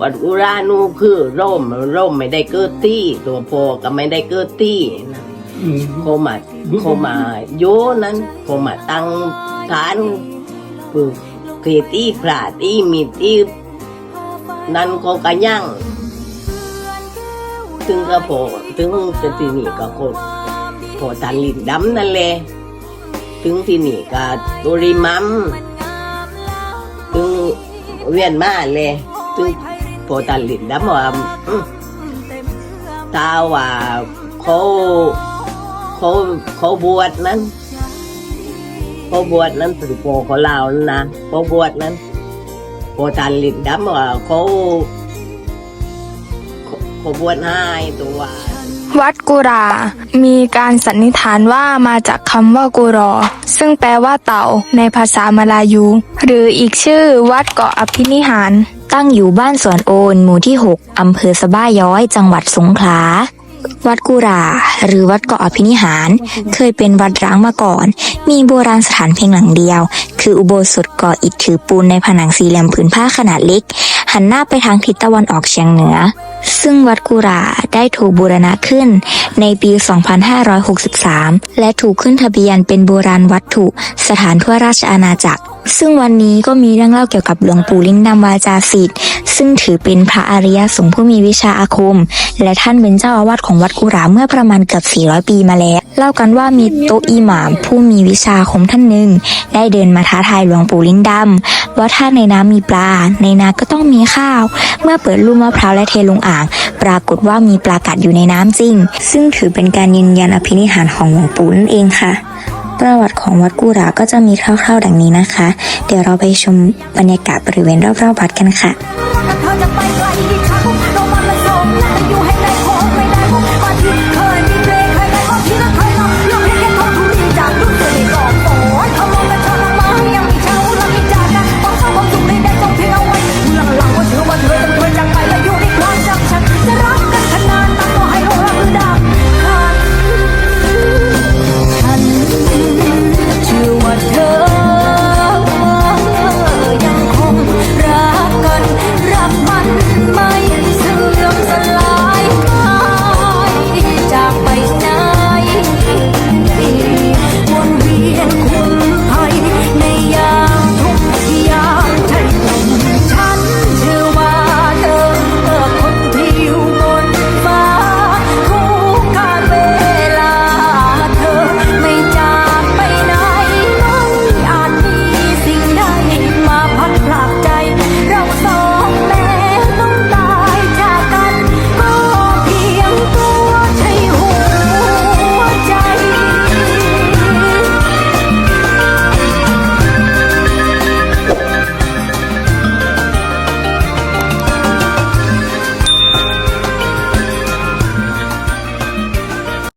วัดอุรานูคือร่มร่มไม่ได้เกิดที่ตัวโพก็ไม่ได้เกิดที่นะอืมโคมาโคมาโยนั้นโคมาตั้งฐานปึกเกตีพระตีมีตีนั่นก็กระยั่งถึงกระโพถึงจะที่นี่ก็โคโพตันลินดำนั่นแหละถึงที่นี่ก็ตุริมัมถึง เวียนมาเลยถึงโพตันลินดำว่าอืมถ้าว่าเขาเขาเขาบวชนั้นเขาบวชนั้นถือโปเขาลาวนะเขาบวชนั้นโพตันลินดำว่าเขาเขาเขาบวชให้ตัว วัดกุรา มีการสันนิษฐานว่ามาจากคำว่ากุรอ ซึ่งแปลว่าเต่าในภาษามลายู หรืออีกชื่อวัดเกาะอภินิหาร ตั้งอยู่บ้านสวนโอน หมู่ที่ 6 อำเภอสะบ้าย้อย จังหวัดสงขลาวัดกุรา หรือวัดเกาะอภินิหาร เคยเป็นวัดร้างมาก่อน มีโบราณสถานเพียงหลังเดียว คืออุโบสถก่ออิฐถือปูนในผนังสี่เหลี่ยมผืนผ้าขนาดเล็ก หันหน้าไปทางทิศตะวันออกเฉียงเหนือ ซึ่งวัดกุราได้ถูกบูรณะขึ้นในปี 2563 และถูกขึ้นทะเบียนเป็นโบราณวัตถุสถานทั่วราชอาณาจักร ซึ่งวันนี้ก็มีเรื่องเล่าเกี่ยวกับหลวงปู่ลิ้นดำวาจาสิทธิ์ซึ่งถือเป็นพระอริยสงฆ์ผู้มีวิชาอาคม และท่านเป็นเจ้าอาวาสของวัดกุราเมื่อประมาณเกือบ 400 ปีมาแล้ว เล่ากันว่ามีโตอิหม่ามผู้มีวิชาอาคมท่านหนึ่ง ได้เดินมาท้าทายหลวงปู่ลิ้นดำว่าถ้าในน้ำมีปลา ในนาก็ต้องมีข้าว เมื่อเปิดลูกมะพร้าวและเทลงอ่าง ปรากฏว่ามีปลากัดอยู่ในน้ำจริง ซึ่งถือเป็นการยืนยันอภินิหารของหลวงปู่นั่นเองค่ะ ประวัติของวัดกูราก็จะมีคร่าวๆ ดังนี้นะคะ เดี๋ยวเราไปชมบรรยากาศบริเวณรอบๆวัดกันค่ะ